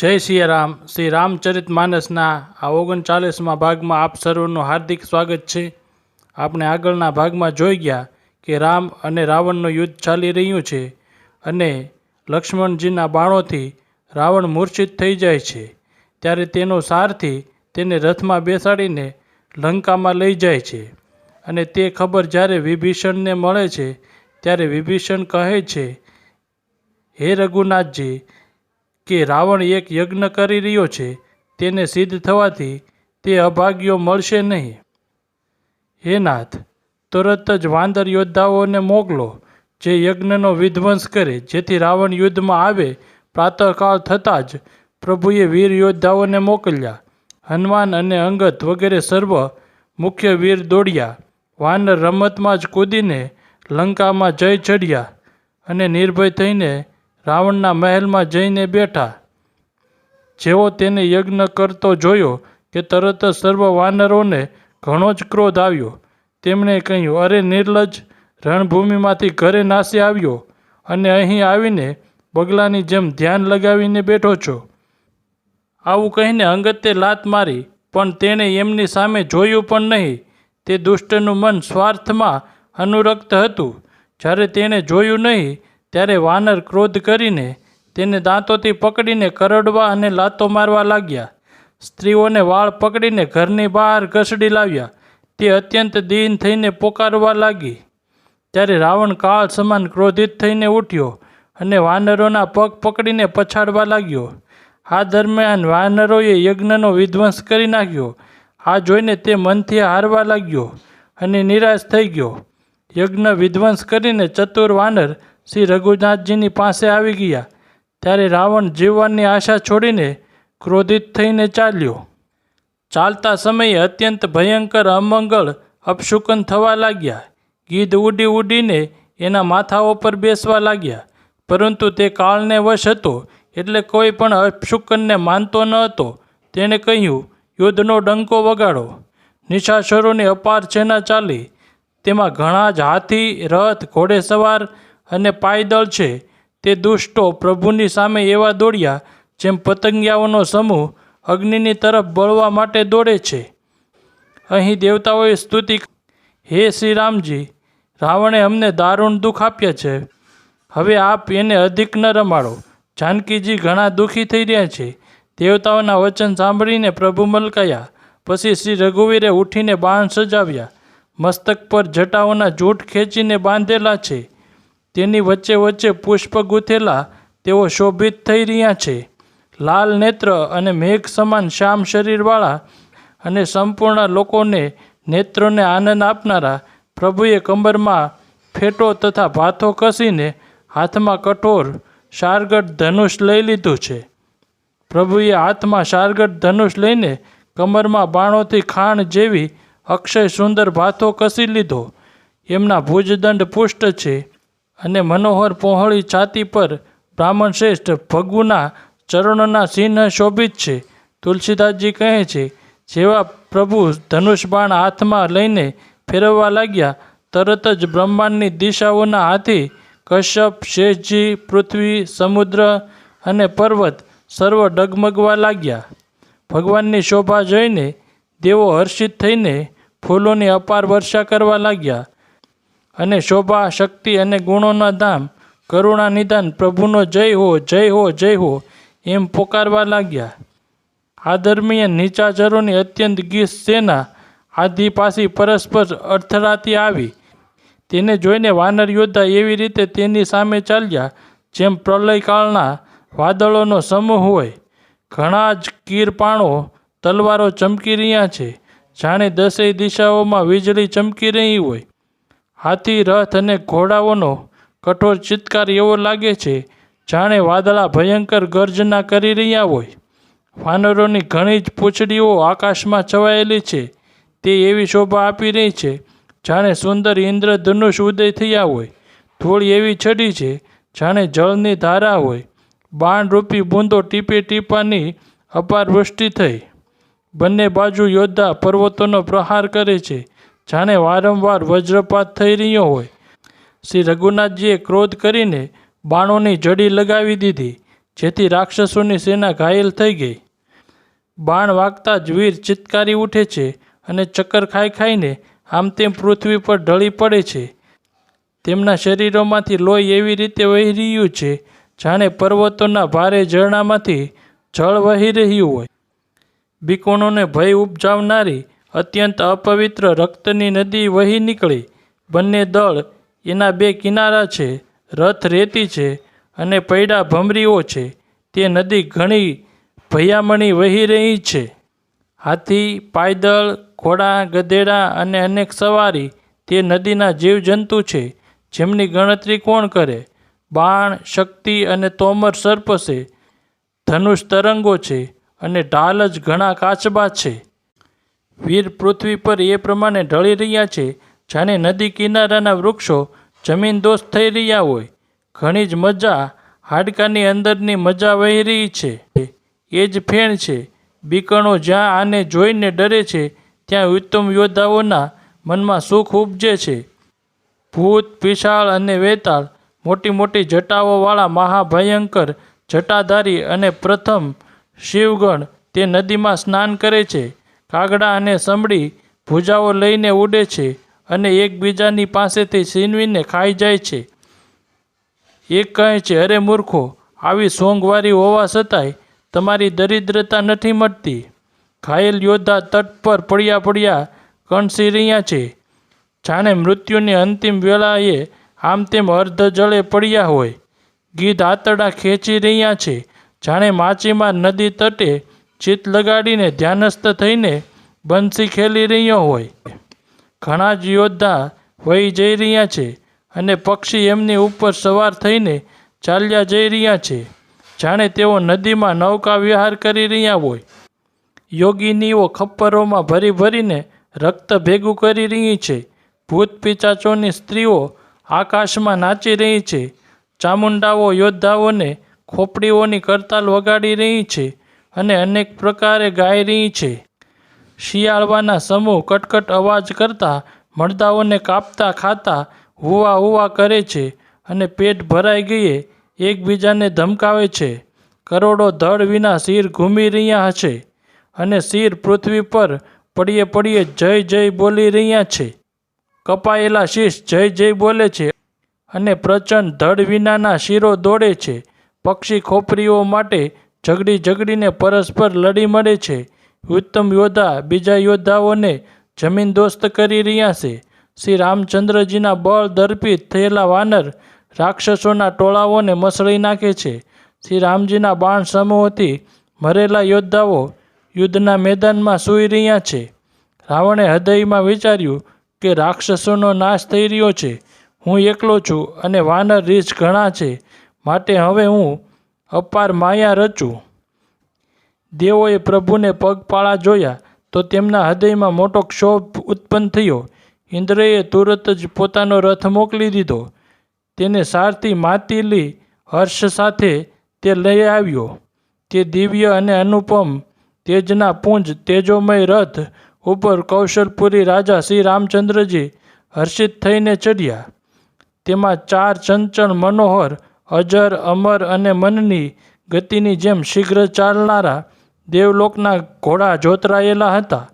જય સિયારામ. શ્રી રામચરિત માનસના આ ઓગણચાલીસમાં ભાગમાં આપ સર્વનું હાર્દિક સ્વાગત છે. આપણે આગળના ભાગમાં જોઈ ગયા કે રામ અને રાવણનું યુદ્ધ ચાલી રહ્યું છે અને લક્ષ્મણજીના બાણોથી રાવણ મૂર્છિત થઈ જાય છે. ત્યારે તેનો સારથી તેને રથમાં બેસાડીને લંકામાં લઈ જાય છે અને તે ખબર જ્યારે વિભીષણને મળે છે, ત્યારે વિભીષણ કહે છે, હે રઘુનાથજી કે રાવણ એક યજ્ઞ કરી રહ્યો છે, તેને સિદ્ધ થવાથી તે અભાગ્યો મળશે નહીં. હે નાથ, તરત જ વાંદર યોદ્ધાઓને મોકલો, જે યજ્ઞનો વિધ્વંસ કરે, જેથી રાવણ યુદ્ધમાં આવે, પ્રાતઃકાળ થતાં જ પ્રભુએ વીર યોદ્ધાઓને મોકલ્યા. હનુમાન અને અંગત વગેરે સર્વ મુખ્ય વીર દોડ્યા. વાનર રમતમાં જ કૂદીને લંકામાં જય ચડ્યા અને નિર્ભય થઈને રાવણના મહેલમાં જઈને બેઠા. જેવો તેને યજ્ઞ કરતો જોયો કે તરત જ સર્વ વાનરોને ઘણો જ ક્રોધ આવ્યો. તેમણે કહ્યું, અરે નિર્લજ, રણભૂમિમાંથી ઘરે નાસી આવ્યો અને અહીં આવીને બગલાની જેમ ધ્યાન લગાવીને બેઠો છો. આવું કહીને અંગતે લાત મારી, પણ તેણે એમની સામે જોયું પણ નહીં. તે દુષ્ટનું મન સ્વાર્થમાં અનુરક્ત હતું. જ્યારે તેણે જોયું નહીં ત્યારે વાનર ક્રોધ કરીને તેને દાંતોથી પકડીને કરડવા અને લાતો મારવા લાગ્યા. સ્ત્રીઓને વાળ પકડીને ઘરની બહાર ઘસડી લાવ્યા. તે અત્યંત દીન થઈને પોકારવા લાગી. ત્યારે રાવણ કાળ સમાન ક્રોધિત થઈને ઉઠ્યો અને વાનરોના પગ પકડીને પછાડવા લાગ્યો. આ દરમિયાન વાનરોએ યજ્ઞનો વિધ્વંસ કરી નાખ્યો. આ જોઈને તે મનથી હારવા લાગ્યો અને નિરાશ થઈ ગયો. યજ્ઞ વિધ્વંસ કરીને ચતુર વાનર શ્રી રઘુનાથજીની પાસે આવી ગયા. ત્યારે રાવણ જીવવાની આશા છોડીને ક્રોધિત થઈને ચાલ્યો. ચાલતા સમયે અત્યંત ભયંકર અમંગળ અપશુકન થવા લાગ્યા. ગીધ ઉડી ઉડીને એના માથાઓ પર બેસવા લાગ્યા. પરંતુ તે કાળને વશ હતો, એટલે કોઈ પણ અપશુકનને માનતો ન હતો. તેણે કહ્યું, યુદ્ધનો ડંકો વગાડો. નિશાસરોની અપાર સેના ચાલી. તેમાં ઘણા જ હાથી, રથ ઘોડેસવાર અને પાયદળ છે. તે દુષ્ટો પ્રભુની સામે એવા દોડ્યા જેમ પતંગિયાઓનો સમૂહ અગ્નિની તરફ બળવા માટે દોડે છે. અહીં દેવતાઓએ સ્તુતિ હે શ્રી રામજી, રાવણે અમને દારૂણ દુઃખ આપ્યા છે. હવે આપ એને અધિક ન રમાડો. જાનકીજી ઘણા દુઃખી થઈ રહ્યા છે. દેવતાઓના વચન સાંભળીને પ્રભુ મલકાયા. પછી શ્રી રઘુવીરે ઉઠીને બાણ સજાવ્યા. મસ્તક પર જટાઓના જૂઠ ખેંચીને બાંધેલા છે. તેની વચ્ચે વચ્ચે પુષ્પ ગૂંથેલા તેઓ શોભિત થઈ રહ્યા છે. લાલ નેત્ર અને મેઘ સમાન શ્યામ શરીરવાળા અને સંપૂર્ણ લોકોને નેત્રોને આનંદ આપનારા પ્રભુએ કમરમાં ફેટો તથા ભાથો કસીને હાથમાં કઠોર શારગઢ ધનુષ લઈ લીધું છે. પ્રભુએ હાથમાં શારગઢ ધનુષ લઈને કમરમાં બાણોથી ખાણ જેવી અક્ષય સુંદર ભાથો કસી લીધો. એમના ભુજદંડ પુષ્ટ છે. અને મનોહર પહોળી છાતી પર બ્રાહ્મણ શ્રેષ્ઠ ભગુના ચરણોના ચિહ્ન શોભિત છે. તુલસીદાસજી કહે છે, જેવા પ્રભુ ધનુષ બાણ હાથમાં લઈને ફેરવવા લાગ્યા, તરત જ બ્રહ્માંડની દિશાઓના હાથી કશ્યપ શેષજી પૃથ્વી, સમુદ્ર અને પર્વત સર્વ ડગમગવા લાગ્યા. ભગવાનની શોભા જોઈને દેવો હર્ષિત થઈને ફૂલોની અપાર વર્ષા કરવા લાગ્યા. અને શોભા, શક્તિ અને ગુણોના ધામ કરુણા નિદાન, પ્રભુનો જય હો જય હો જય હો, એમ પોકારવા લાગ્યા. આ દરમિયાન નીચાચરોની અત્યંત ગીત સેના આધી પાસી પરસ્પર અથડાતી આવી. તેને જોઈને વાનર યોદ્ધા એવી રીતે તેની સામે ચાલ્યા, જેમ પ્રલયકાળના વાદળોનો સમૂહ હોય. ઘણા જ કીરપાણો તલવારો ચમકી રહ્યા છે. જાણે દસેય દિશાઓમાં વીજળી ચમકી રહી હોય. હાથી, રથ અને ઘોડાઓનો કઠોર ચિત્કાર એવો લાગે છે, જાણે વાદળા ભયંકર ગર્જના કરી રહ્યા હોય. વાનરોની ઘણી જ પૂંછડીઓ આકાશમાં છવાયેલી છે. તે એવી શોભા આપી રહી છે, જાણે સુંદર ઇન્દ્રધનુષ ઉદય થયા હોય. ધૂળ એવી છડી છે, જાણે જળની ધારા હોય. બાણરૂપી બૂંદો ટીપે ટીપાની અપાર વૃષ્ટિ થઈ. બંને બાજુ યોદ્ધા પર્વતોનો પ્રહાર કરે છે જાણે વારંવાર વજ્રપાત થઈ રહ્યો હોય. શ્રી રઘુનાથજીએ ક્રોધ કરીને બાણોની જડી લગાવી દીધી, જેથી રાક્ષસોની સેના ઘાયલ થઈ ગઈ. બાણ વાગતા જ વીર ચિત્કારી ઉઠે છે અને ચક્કર ખાઈ ખાઈને આમ તેમ પૃથ્વી પર ઢળી પડે છે. તેમના શરીરોમાંથી લોહી એવી રીતે વહી રહ્યું છે, જાણે પર્વતોના ભારે ઝરણામાંથી જળ વહી રહ્યું હોય. બીકોણોને ભય ઉપજાવનારી અત્યંત અપવિત્ર રક્તની નદી વહી નીકળી. બંને દળ એના બે કિનારા છે, રથ રેતી છે અને પૈડા ભમરીઓ છે. તે નદી ઘણી ભયામણી વહી રહી છે. હાથી, પાયદળ, ઘોડા, ગધેડા અને અનેક સવારી તે નદીના જીવજંતુ છે, જેમની ગણતરી કોણ કરે? બાણ, શક્તિ અને તોમર સર્પ છે, ધનુષ તરંગો છે અને ઢાલ જ ઘણા કાચબા છે. વીર પૃથ્વી પર એ પ્રમાણે ઢળી રહ્યા છે, જાણે નદી કિનારાના વૃક્ષો જમીનદોસ્ત થઈ રહ્યા હોય. ઘણી જ મજા હાડકાની અંદરની મજા વહી રહી છે. એ જ ફેણ છે. બીકણો જ્યાં આને જોઈને ડરે છે, ત્યાં ઉત્તમ યોદ્ધાઓના મનમાં સુખ ઉપજે છે. ભૂત પિશાળ અને વેતાળ મોટી મોટી જટાઓવાળા મહાભયંકર જટાધારી અને પ્રથમ શિવગણ તે નદીમાં સ્નાન કરે છે. કાગડા અને સમડી ભૂજાઓ લઈને ઉડે છે અને એકબીજાની પાસેથી છીનવીને ખાઈ જાય છે. એક કહે છે, અરે મૂર્ખો, આવી સોંગવારી હોવા છતાંય તમારી દરિદ્રતા નથી મટતી ઘાયલ યોદ્ધા તટ પર પડ્યા પડ્યા કણસી રહ્યા છે. જાણે મૃત્યુની અંતિમ વેળાએ આમ તેમ અર્ધ જળે પડ્યા હોય. ગીધ આતડા ખેંચી રહ્યા છે. જાણે માછીમાર નદી તટે ચિત્ત લગાડીને ધ્યાનસ્થ થઈને બંસી ખેલી રહ્યો હોય. ઘણા જ યોદ્ધા વહી જઈ રહ્યા છે અને પક્ષી એમની ઉપર સવાર થઈને ચાલ્યા જઈ રહ્યા છે. જાણે તેઓ નદીમાં નૌકા વિહાર કરી રહ્યા હોય. યોગીનીઓ ખપ્પરોમાં ભરી ભરીને રક્ત ભેગું કરી રહી છે. ભૂત પિચાચોની સ્ત્રીઓ આકાશમાં નાચી રહી છે. ચામુંડાઓ યોદ્ધાઓને ખોપડીઓની કરતાલ વગાડી રહી છે. અને અનેક પ્રકારે ગાઈ રહી છે. શિયાળવાના સમૂહ કટકટ અવાજ કરતા, મળદાઓને કાપતા, ખાતા, હુવા હુવા કરે છે અને પેટ ભરાઈ ગયે એકબીજાને ધમકાવે છે. કરોડો ધડ વિના શિર ઘૂમી રહ્યા હશે અને શિર પૃથ્વી પર પડીએ પડીએ જય જય બોલી રહ્યા છે. કપાયેલા શીશ જય જય બોલે છે અને પ્રચંડ ધડ વિનાના શિરો દોડે છે. પક્ષી ખોપરીઓ માટે ઝઘડી ઝઘડીને પરસ્પર લડી મળે છે. ઉત્તમ યોદ્ધા બીજા યોદ્ધાઓને જમીન દોસ્ત કરી રહ્યા છે. શ્રી રામચંદ્રજીના બળ દર્પિત થયેલા વાનર રાક્ષસોના ટોળાઓને મસળી નાખે છે. શ્રી રામજીના બાણ સમૂહથી મરેલા યોદ્ધાઓ યુદ્ધના મેદાનમાં સૂઈ રહ્યા છે. રાવણે હૃદયમાં વિચાર્યું કે રાક્ષસોનો નાશ થઈ રહ્યો છે. હું એકલો છું અને વાનર રીછ ઘણા છે. માટે હવે હું અપાર માયા રચું. દેવોએ પ્રભુને પગપાળા જોયા તો તેમના હૃદયમાં મોટો ક્ષોભ ઉત્પન્ન થયો. ઇન્દ્રએ તુરત જ પોતાનો રથ મોકલી દીધો. તેને સારથી માતીલી હર્ષ સાથે તે લઈ આવ્યો. તે દિવ્ય અને અનુપમ તેજના પુંજ તેજોમય રથ ઉપર કૌશલપુરી રાજા શ્રી રામચંદ્રજી હર્ષિત થઈને ચડ્યા. તેમાં ચાર ચંચળ મનોહર અજર અમર અને મનની ગતિની જેમ શીઘ્ર ચાલનારા દેવલોકના ઘોડા જોતરાયેલા હતા.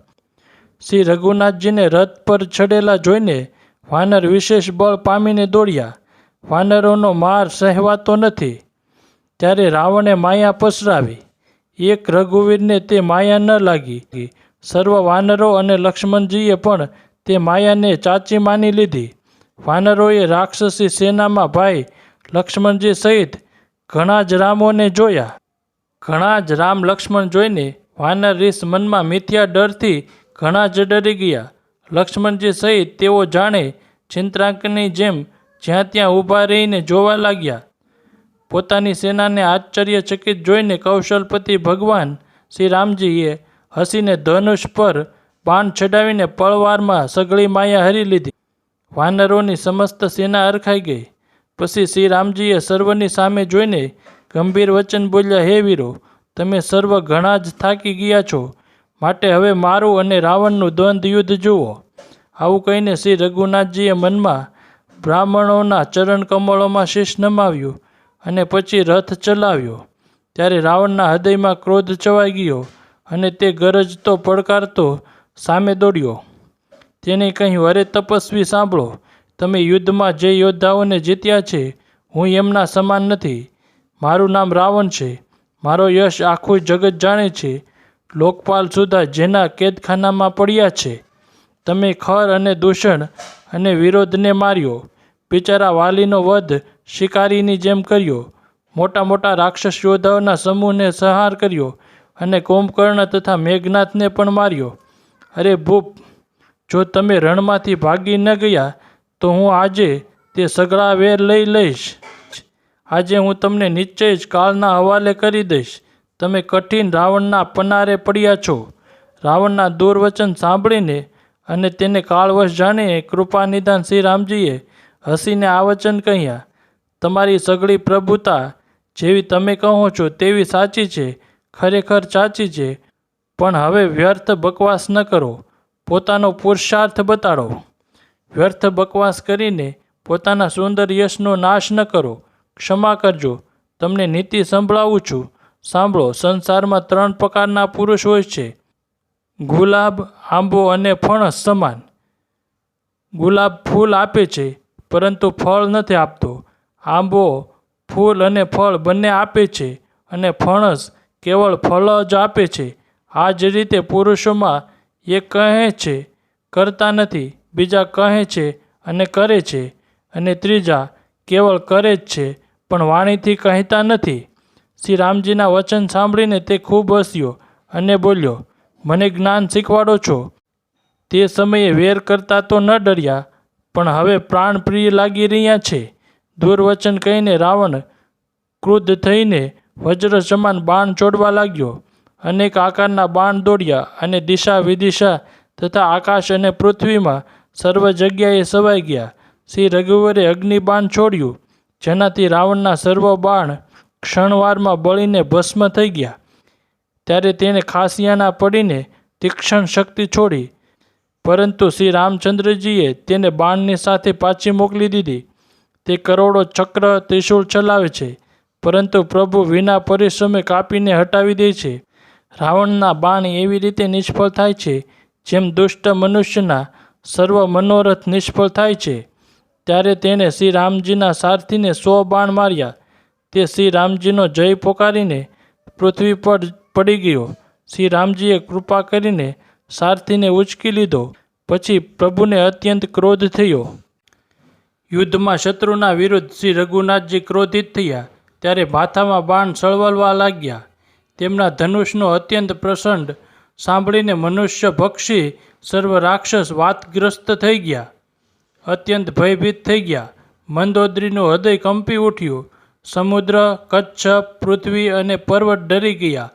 શ્રી રઘુનાથજીને રથ પર ચડેલા જોઈને વાનર વિશેષ બળ પામીને દોડ્યા. વાનરોનો માર સહેવાતો નથી. ત્યારે રાવણે માયા પસરાવી. એક રઘુવીરને તે માયા ન લાગી. સર્વ વાનરો અને લક્ષ્મણજીએ પણ તે માયાને ચાચી માની લીધી. વાનરોએ રાક્ષસી સેનામાં ભાઈ લક્ષ્મણજી સહિત ઘણા જ રામોને જોયા. ઘણા જ રામ લક્ષ્મણ જોઈને વાનર રીસ મનમાં મિથ્યા ડરથી ઘણા જ ડરી ગયા. લક્ષ્મણજી સહિત તેઓ જાણે ચિંત્રાંકની જેમ જ્યાં ત્યાં ઊભા રહીને જોવા લાગ્યા. પોતાની સેનાને આશ્ચર્યચકિત જોઈને કૌશલપતિ ભગવાન શ્રી રામજીએ હસીને ધનુષ પર બાણ છડાવીને પળવારમાં સઘળી માયા હરી લીધી. વાનરોની સમસ્ત સેના અરખાઈ ગઈ. પછી શ્રી રામજીએ સર્વની સામે જોઈને ગંભીર વચન બોલ્યા, હે વીરો, તમે સર્વ ઘણા જ થાકી ગયા છો. માટે હવે મારું અને રાવણનું દ્વંદ યુદ્ધ જુઓ. આવું કહીને શ્રી રઘુનાથજીએ મનમાં બ્રાહ્મણોના ચરણ કમળોમાં શીશ નમાવ્યું અને પછી રથ ચલાવ્યો. ત્યારે રાવણના હૃદયમાં ક્રોધ ચવાઈ ગયો અને તે ગરજતો પડકારતો સામે દોડ્યો. તેને કહ્યું, અરે તપસ્વી, સાંભળો. તમે યુદ્ધમાં જે યોદ્ધાઓને જીત્યા છે, હું એમના સમાન નથી. મારું નામ રાવણ છે. મારો યશ આખું જગત જાણે છે. લોકપાલ સુધા જેના કેદખાનામાં પડ્યા છે. તમે ખર અને દૂષણ અને વિરોધને માર્યો. બિચારા વાલીનો વધ શિકારીની જેમ કર્યો. મોટા મોટા રાક્ષસ યોદ્ધાઓના સમૂહને સંહાર કર્યો અને કુંભકર્ણ તથા મેઘનાથને પણ માર્યો. અરે ભૂપ, જો તમે રણમાંથી ભાગી ન ગયા તો હું આજે તે સગળા વેર લઈ લઈશ. આજે હું તમને નિશ્ચય જ કાળના હવાલે કરી દઈશ. તમે કઠિન રાવણના પનારે પડ્યા છો. રાવણના દુર્વચન સાંભળીને અને તેને કાળવશ જાણીને કૃપા નિદાન શ્રી રામજીએ હસીને આ વચન કહ્યા. તમારી સગળી પ્રભુતા જેવી તમે કહો છો તેવી સાચી છે, ખરેખર સાચી છે. પણ હવે વ્યર્થ બકવાસ ન કરો. પોતાનો પુરુષાર્થ બતાડો. વ્યર્થ બકવાસ કરીને પોતાના સુંદર યશનો નાશ ન કરો. ક્ષમા કરજો. તમને નીતિ સંભળાવું છું. સાંભળો, સંસારમાં ત્રણ પ્રકારના પુરુષ હોય છે. ગુલાબ, આંબો અને ફણસ સમાન. ગુલાબ ફૂલ આપે છે, પરંતુ ફળ નથી આપતો. આંબો ફૂલ અને ફળ બંને આપે છે અને ફણસ કેવળ ફળ જ આપે છે. આ જ રીતે પુરુષોમાં એ કહે છે, કરતા નથી. બીજા કહે છે અને કરે છે અને ત્રીજા કેવળ કરે જ છે, પણ વાણીથી કહેતા નથી. શ્રી રામજીના વચન સાંભળીને તે ખૂબ હસ્યો અને બોલ્યો, મને જ્ઞાન શીખવાડો છો. તે સમયે વેર કરતા તો ન ડર્યા, પણ હવે પ્રાણપ્રિય લાગી રહ્યા છે. દુર્વચન કહીને રાવણ ક્રુદ્ધ થઈને વજ્ર સમાન બાણ ચોડવા લાગ્યો. અનેક આકારના બાણ દોડ્યા અને દિશા વિદિશા તથા આકાશ અને પૃથ્વીમાં સર્વ જગ્યાએ સવાઈ ગયા. શ્રી રઘુવરે અગ્નિબાણ છોડ્યું, જેનાથી રાવણના સર્વ બાણ ક્ષણવારમાં બળીને ભસ્મ થઈ ગયા. ત્યારે તેણે ખાસિયાના પડીને તીક્ષ્ણ શક્તિ છોડી, પરંતુ શ્રી રામચંદ્રજીએ તેને બાણની સાથે પાછી મોકલી દીધી. તે કરોડો ચક્ર ત્રિશૂળ ચલાવે છે, પરંતુ પ્રભુ વિના પરિશ્રમે કાપીને હટાવી દે છે. રાવણના બાણ એવી રીતે નિષ્ફળ થાય છે, જેમ દુષ્ટ મનુષ્યના સર્વ મનોરથ નિષ્ફળ થાય છે. ત્યારે તેણે શ્રી રામજીના સારથીને સો બાણ માર્યા. તે શ્રી રામજીનો જય પોકારીને પૃથ્વી પર પડી ગયો. શ્રી રામજીએ કૃપા કરીને સારથીને ઉચકી લીધો. પછી પ્રભુને અત્યંત ક્રોધ થયો. યુદ્ધમાં શત્રુના વિરુદ્ધ શ્રી રઘુનાથજી ક્રોધિત થયા. ત્યારે માથામાં બાણ સળવલવા લાગ્યા. તેમના ધનુષનો અત્યંત પ્રસંડ સાંભળીને મનુષ્ય ભક્ષી સર્વ રાક્ષસ વાતગ્રસ્ત થઈ ગયા. અત્યંત ભયભીત થઈ ગયા. મંદોદરીનું હૃદય કંપી ઉઠ્યું. સમુદ્ર, કચ્છ, પૃથ્વી અને પર્વત ડરી ગયા.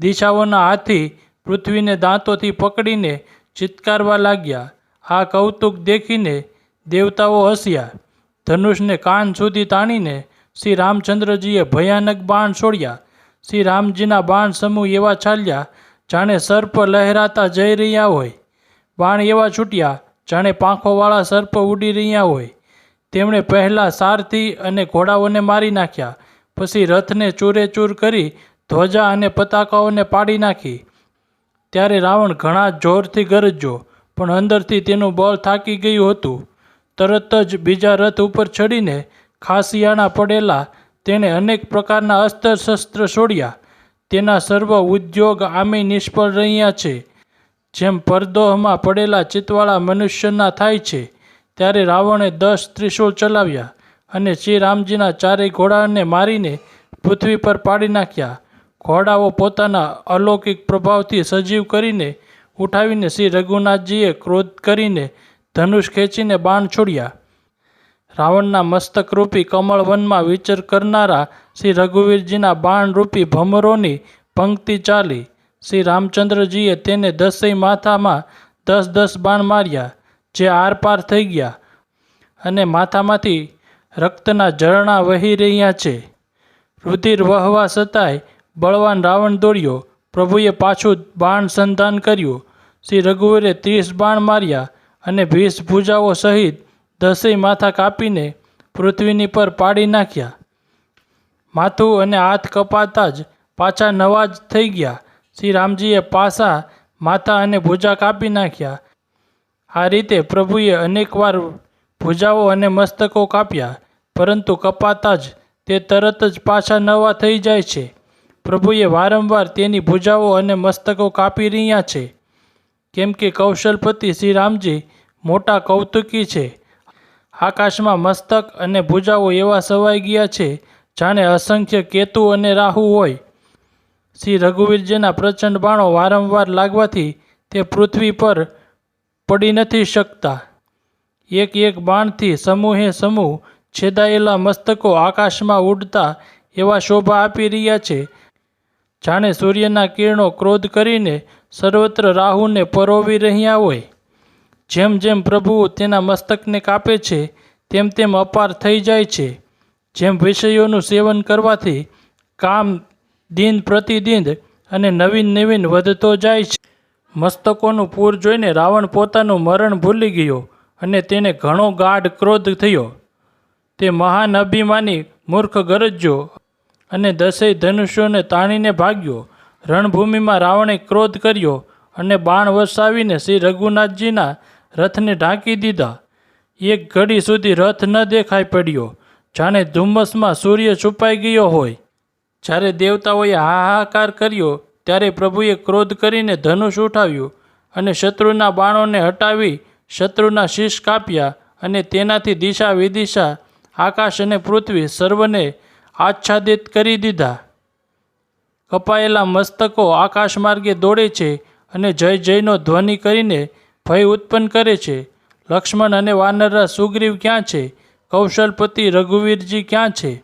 દિશાઓના હાથી પૃથ્વીને દાંતોથી પકડીને ચિત્કારવા લાગ્યા. આ કૌતુક દેખીને દેવતાઓ હસ્યા. ધનુષને કાન સુધી તાણીને શ્રી રામચંદ્રજીએ ભયાનક બાણ છોડ્યા. શ્રી રામજીના બાણ સમૂહ એવા ચાલ્યા જાણે સર્પ લહેરાતા જઈ રહ્યા હોય. બાણ એવા છૂટ્યા જાણે પાંખોવાળા સર્પ ઉડી રહ્યા હોય. તેમણે પહેલાં સારથી અને ઘોડાઓને મારી નાખ્યા. પછી રથને ચૂરેચૂર કરી ધ્વજા અને પતાકાઓને પાડી નાખી. ત્યારે રાવણ ઘણા જોરથી ગરજ્યો, પણ અંદરથી તેનું બળ થાકી ગયું હતું. તરત જ બીજા રથ ઉપર ચડીને ખાસિયાણા પડેલા, તેણે અનેક પ્રકારના અસ્ત્ર શસ્ત્ર છોડ્યા. તેના સર્વ ઉદ્યોગ આમે નિષ્ફળ રહ્યા છે. જેમ પરદોહમાં પડેલા ચિતવાળા મનુષ્યના થાય છે, ત્યારે રાવણે દસ ત્રિશૂળ ચલાવ્યા અને શ્રી રામજીના ચારેય ઘોડાને મારીને પૃથ્વી પર પાડી નાખ્યા. ઘોડાઓ પોતાના અલૌકિક પ્રભાવથી સજીવ કરીને ઉઠાવીને શ્રી રઘુનાથજીએ ક્રોધ કરીને ધનુષ ખેંચીને બાણ છોડ્યા. રાવણના મસ્તકરૂપી કમળવનમાં વિચર કરનારા શ્રી રઘુવીરજીના બાણરૂપી ભમરોની પંક્તિ ચાલી. શ્રી રામચંદ્રજીએ તેને દસેય માથામાં દસ દસ બાણ માર્યા, જે આરપાર થઈ ગયા અને માથામાંથી રક્તના ઝરણા વહી રહ્યા છે. રુધિર વહવા છતાંય બળવાન રાવણ દોડ્યો. પ્રભુએ પાછું બાણ સંધાન કર્યું. શ્રી રઘુવીરે ત્રીસ બાણ માર્યા અને વીસ ભૂજાઓ સહિત દસેય માથા કાપીને પૃથ્વીની પર પાડી નાખ્યા. માથું અને હાથ કપાતા જ પાછા નવા જ થઈ ગયા. શ્રી રામજીએ પાસા, માથા અને ભુજા કાપી નાખ્યા. આ રીતે પ્રભુએ અનેકવાર ભુજાઓ અને મસ્તકો કાપ્યા, પરંતુ કપાતા જ તે તરત જ પાછા નવા થઈ જાય છે. પ્રભુએ વારંવાર તેની ભુજાઓ અને મસ્તકો કાપી રહ્યા છે. કેમ કે કૌશલપતિ શ્રી રામજી મોટા કૌતુકી છે. આકાશમાં મસ્તક અને ભુજાઓ એવા સવાઈ ગયા છે, જાણે અસંખ્ય કેતુ અને રાહુ હોય. શ્રી રઘુવીરજીના પ્રચંડ બાણો વારંવાર લાગવાથી તે પૃથ્વી પર પડી નથી શકતા. એક એક બાણથી સમૂહે સમૂહ છેદાયેલા મસ્તકો આકાશમાં ઉડતા એવા શોભા આપી રહ્યા છે. જાણે સૂર્યના કિરણો ક્રોધ કરીને સર્વત્ર રાહુને પરોવી રહ્યા હોય. જેમ જેમ પ્રભુ તેના મસ્તકને કાપે છે, તેમ તેમ અપાર થઈ જાય છે. જેમ વિષયોનું સેવન કરવાથી કામ દિન પ્રતિદિન અને નવીન નવીન વધતો જાય છે. મસ્તકોનું પૂર જોઈને રાવણ પોતાનું મરણ ભૂલી ગયો અને તેને ઘણો ગાઢ ક્રોધ થયો. તે મહાન અભિમાની મૂર્ખ ગરજ્યો અને દસેય ધનુષ્યોને તાણીને ભાગ્યો. રણભૂમિમાં રાવણે ક્રોધ કર્યો અને બાણ વરસાવીને શ્રી રઘુનાથજીના રથને ઢાંકી દીધા. એક ઘડી સુધી રથ ન દેખાઈ પડ્યો. જાણે ધુમ્મસમાં સૂર્ય છુપાઈ ગયો હોય. જ્યારે દેવતાઓએ હાહાકાર કર્યો, ત્યારે પ્રભુએ ક્રોધ કરીને ધનુષ ઉઠાવ્યું અને શત્રુના બાણોને હટાવી શત્રુના શીશ કાપ્યા અને તેનાથી દિશા વિદિશા, આકાશ અને પૃથ્વી સર્વને આચ્છાદિત કરી દીધા. કપાયેલા મસ્તકો આકાશ માર્ગે દોડે છે અને જય જયનો ધ્વનિ કરીને ભય ઉત્પન્ન કરે છે. લક્ષ્મણ અને વાનરરા સુગ્રીવ ક્યાં છે? કૌશલપતિ રઘુવીરજી ક્યાં છે?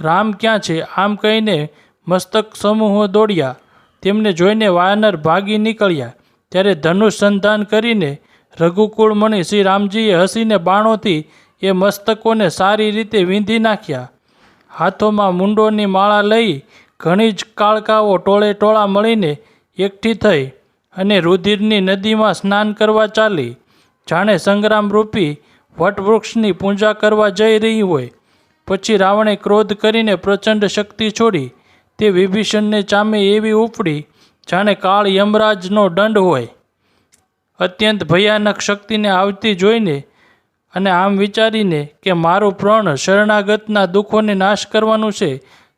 રામ ક્યાં છે? આમ કહીને મસ્તક સમૂહો દોડ્યા. તેમને જોઈને વાનર ભાગી નીકળ્યા. ત્યારે ધનુષ સંધાન કરીને રઘુકુળ મણિ શ્રી રામજીએ હસીને બાણોથી એ મસ્તકોને સારી રીતે વીંધી નાખ્યા. હાથોમાં મુંડોની માળા લઈ ઘણી જ કાળકાઓ ટોળે ટોળા મળીને એકઠી થઈ. અને રુધિરની નદીમાં સ્નાન કરવા ચાલી, જાણે સંગ્રામરૂપી વટવૃક્ષની પૂજા કરવા જઈ રહી હોય. પછી રાવણે ક્રોધ કરીને પ્રચંડ શક્તિ છોડી, તે વિભીષણને ચામે એવી ઉપડી, જાણે કાળ યમરાજનો દંડ હોય. અત્યંત ભયાનક શક્તિને આવતી જોઈને અને આમ વિચારીને કે મારું પ્રણ શરણાગતના દુઃખોને નાશ કરવાનું છે,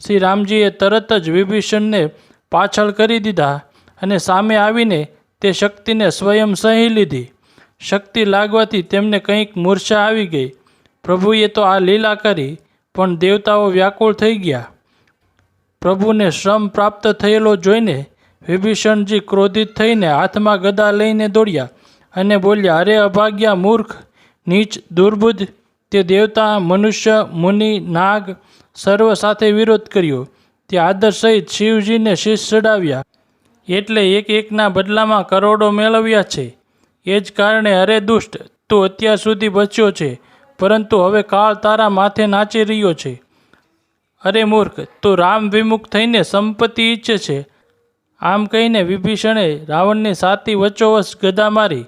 શ્રી રામજીએ તરત જ વિભીષણને પાછળ કરી દીધા. અને સામે આવીને તે શક્તિને સ્વયં સહી લીધી. શક્તિ લાગવાથી તેમને કંઈક મૂર્છા આવી ગઈ. પ્રભુએ તો આ લીલા કરી, પણ દેવતાઓ વ્યાકુળ થઈ ગયા. પ્રભુને શ્રમ પ્રાપ્ત થયેલો જોઈને વિભીષણજી ક્રોધિત થઈને હાથમાં ગદા લઈને દોડ્યા અને બોલ્યા, અરે અભાગ્યા મૂર્ખ, નીચ, દુર્બુદ્ધ, તે દેવતા, મનુષ્ય, મુનિ, નાગ, સર્વ સાથે વિરોધ કર્યો. તે આદર સહિત શિવજીને શીશ ચડાવ્યા. એટલે એક એકના બદલામાં કરોડો મેળવ્યા છે. એ જ કારણે અરે દુષ્ટ, તું અત્યાર સુધી બચ્યો છે, પરંતુ હવે કાળ તારા માથે નાચી રહ્યો છે. અરે મૂર્ખ, તું રામ વિમુખ થઈને સંપત્તિ ઈચ્છે છે. આમ કહીને વિભીષણે રાવણની સાતી વચ્ચોવચ ગદા મારી.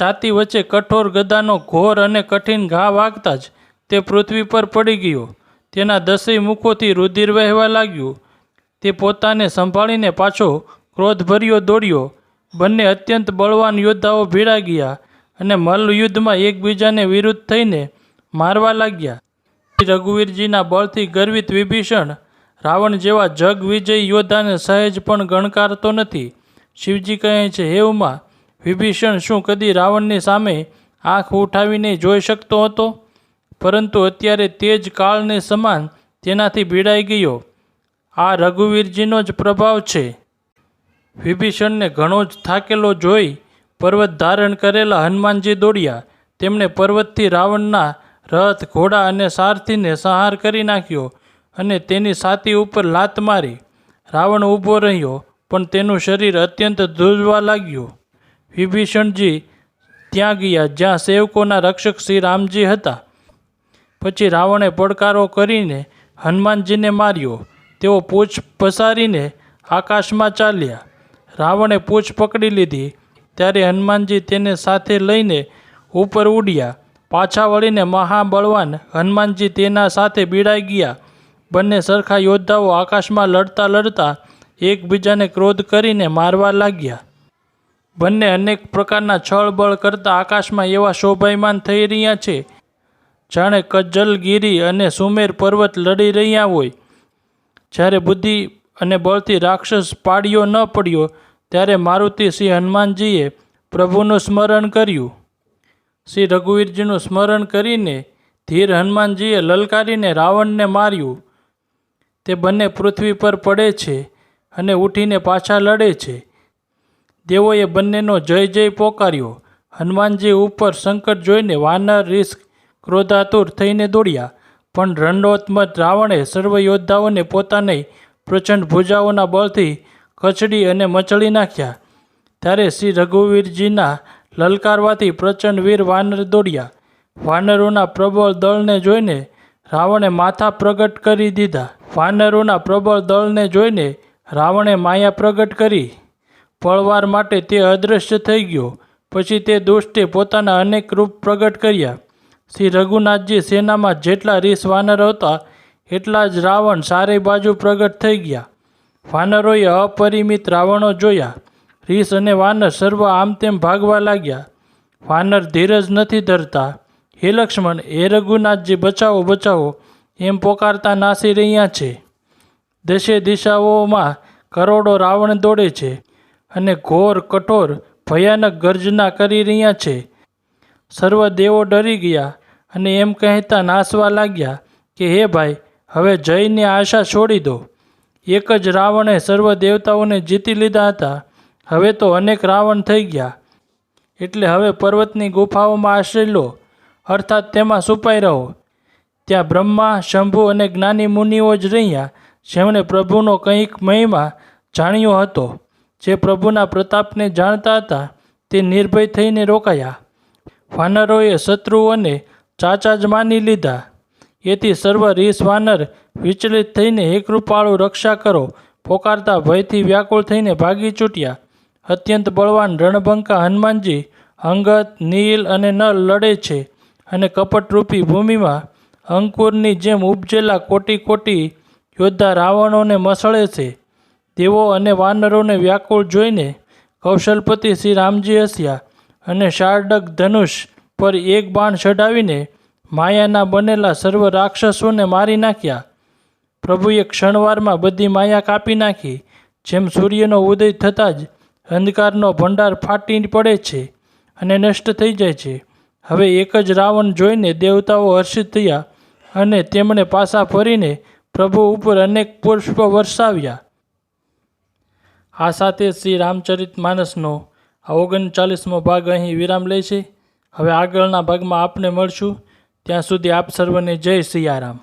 છાતી વચ્ચે કઠોર ગદાનો ઘોર અને કઠિન ઘા વાગતા જ તે પૃથ્વી પર પડી ગયો. તેના દસેય મુખોથી રુધિર વહેવા લાગ્યું. તે પોતાને સંભાળીને પાછો ક્રોધભર્યો દોડ્યો. બંને અત્યંત બળવાન યોદ્ધાઓ ભીડા ગયા અને મલ્લયુદ્ધમાં એકબીજાને વિરુદ્ધ થઈને મારવા લાગ્યા. રઘુવીરજીના બળથી ગર્વિત વિભીષણ રાવણ જેવા જગ વિજય યોદ્ધાને સહેજ પણ ગણકારતો નથી. શિવજી કહે છે, હે ઉમા, વિભીષણ શું કદી રાવણની સામે આંખ ઉઠાવીને જોઈ શકતો હતો? પરંતુ અત્યારે તે જ કાળને સમાન તેનાથી ભીડાઈ ગયો. આ રઘુવીરજીનો જ પ્રભાવ છે. વિભીષણને ઘણો જ થાકેલો જોઈ પર્વત ધારણ કરેલા હનુમાનજી દોડ્યા. તેમણે પર્વતથી રાવણના રથ, ઘોડા અને સારથીને સંહાર કરી નાખ્યો અને તેની છાતી ઉપર લાત મારી. રાવણ ઊભો રહ્યો, પણ તેનું શરીર અત્યંત ધ્રુજવા લાગ્યું. વિભીષણજી ત્યાં ગયા, જ્યાં સેવકોના રક્ષક શ્રી રામજી હતા. પછી રાવણે પડકારો કરીને હનુમાનજીને માર્યો. તેઓ પૂંછ પસારીને આકાશમાં ચાલ્યા. રાવણે પૂંછ પકડી લીધી. ત્યારે હનુમાનજી તેને સાથે લઈને ઉપર ઉડ્યા. પાછા વળીને મહાબળવાન હનુમાનજી તેના સાથે બીડાઈ ગયા. બંને સરખા યોદ્ધાઓ આકાશમાં લડતા લડતા એકબીજાને ક્રોધ કરીને મારવા લાગ્યા. બંને અનેક પ્રકારના છળબળ કરતા આકાશમાં એવા શોભાયમાન થઈ રહ્યા છે. જાણે કજલગીરી અને સુમેર પર્વત લડી રહ્યા હોય. જ્યારે બુદ્ધિ અને બળથી રાક્ષસ પાડ્યો ન પડ્યો ત્યારે મારુતિ શ્રી હનુમાનજીએ પ્રભુનું સ્મરણ કર્યું. શ્રી રઘુવીરજીનું સ્મરણ કરીને ધીર હનુમાનજીએ લલકારીને રાવણને માર્યું. તે બંને પૃથ્વી પર પડે છે અને ઉઠીને પાછા લડે છે. દેવોએ બંનેનો જય જય પોકાર્યો. હનુમાનજી ઉપર સંકટ જોઈને વાનર, રિસ્ક, ક્રોધાતુર થઈને દોડ્યા. પણ રણોત્મત રાવણે સર્વ યોદ્ધાઓને પોતાની પ્રચંડ ભુજાઓના બળથી કચડી અને મચળી નાખ્યા. ત્યારે શ્રી રઘુવીરજીના લલકારવાથી પ્રચંડ વીર વાનર દોડ્યા. વાનરોના પ્રબળ દળને જોઈને રાવણે માથા પ્રગટ કરી દીધા. વાનરોના પ્રબળ દળને જોઈને રાવણે માયા પ્રગટ કરી. પળવાર માટે તે અદૃશ્ય થઈ ગયો. પછી તે દુષ્ટે પોતાના અનેક રૂપ પ્રગટ કર્યા. શ્રી રઘુનાથજી સેનામાં જેટલા રીસ વાનર હતા, એટલા જ રાવણ સારી બાજુ પ્રગટ થઈ ગયા. વાનરોએ અપરિમિત રાવણો જોયા. રીસ અને વાનર સર્વ આમ તેમ ભાગવા લાગ્યા. વાનર ધીરજ નથી ધરતા. હે લક્ષ્મણ, હે રઘુનાથજી બચાવો બચાવો, એમ પોકારતા નાસી રહ્યા છે. દશે દિશાઓમાં કરોડો રાવણ દોડે છે અને ઘોર, કઠોર, ભયાનક ગર્જના કરી રહ્યા છે. સર્વ દેવો ડરી ગયા અને એમ કહેતા નાસવા લાગ્યા કે, હે ભાઈ, હવે જયની આશા છોડી દો. એક જ રાવણે સર્વ દેવતાઓને જીતી લીધા હતા. હવે તો અનેક રાવણ થઈ ગયા. એટલે હવે પર્વતની ગુફાઓમાં આશ્રય લો. અર્થાત તેમાં સુપાઈ રહો. ત્યાં બ્રહ્મા, શંભુ અને જ્ઞાની મુનિઓ જ રહ્યા, જેમણે પ્રભુનો કંઈક મહિમા જાણ્યો હતો. જે પ્રભુના પ્રતાપને જાણતા હતા, તે નિર્ભય થઈને રોકાયા. વાનરોએ શત્રુઓને ચાચા જ માની લીધા. એથી સર્વ રીસ વાનર વિચલિત થઈને હે કૃપાળુ રક્ષા કરો. પોકારતા ભયથી વ્યાકુળ થઈને ભાગી છૂટ્યા. અત્યંત બળવાન રણભંકા હનુમાનજી અંગત, નીલ અને નલ લડે છે અને કપટરૂપી ભૂમિમાં અંકુરની જેમ ઉપજેલા કોટી કોટી યોદ્ધા રાવણોને મસળે છે. તેઓ અને વાનરોને વ્યાકુળ જોઈને કૌશલપતિ શ્રી રામજી હસ્યા અને શારડક ધનુષ પર એક બાણ ચઢાવીને માયાના બનેલા સર્વ રાક્ષસોને મારી નાખ્યા. પ્રભુએ ક્ષણવારમાં બધી માયા કાપી નાખી. જેમ સૂર્યનો ઉદય થતાં જ અંધકારનો ભંડાર ફાટી પડે છે અને નષ્ટ થઈ જાય છે. હવે એક જ રાવણ જોઈને દેવતાઓ હર્ષિત થયા અને તેમણે પાછા ફરીને પ્રભુ ઉપર અનેક પુષ્પ વરસાવ્યા. આ સાથે શ્રી રામચરિત માનસનો ઓગણચાલીસમો ભાગ અહીં વિરામ લે છે. હવે આગળના ભાગમાં આપને મળશું. ત્યાં સુધી આપ સર્વને જય સિયારામ.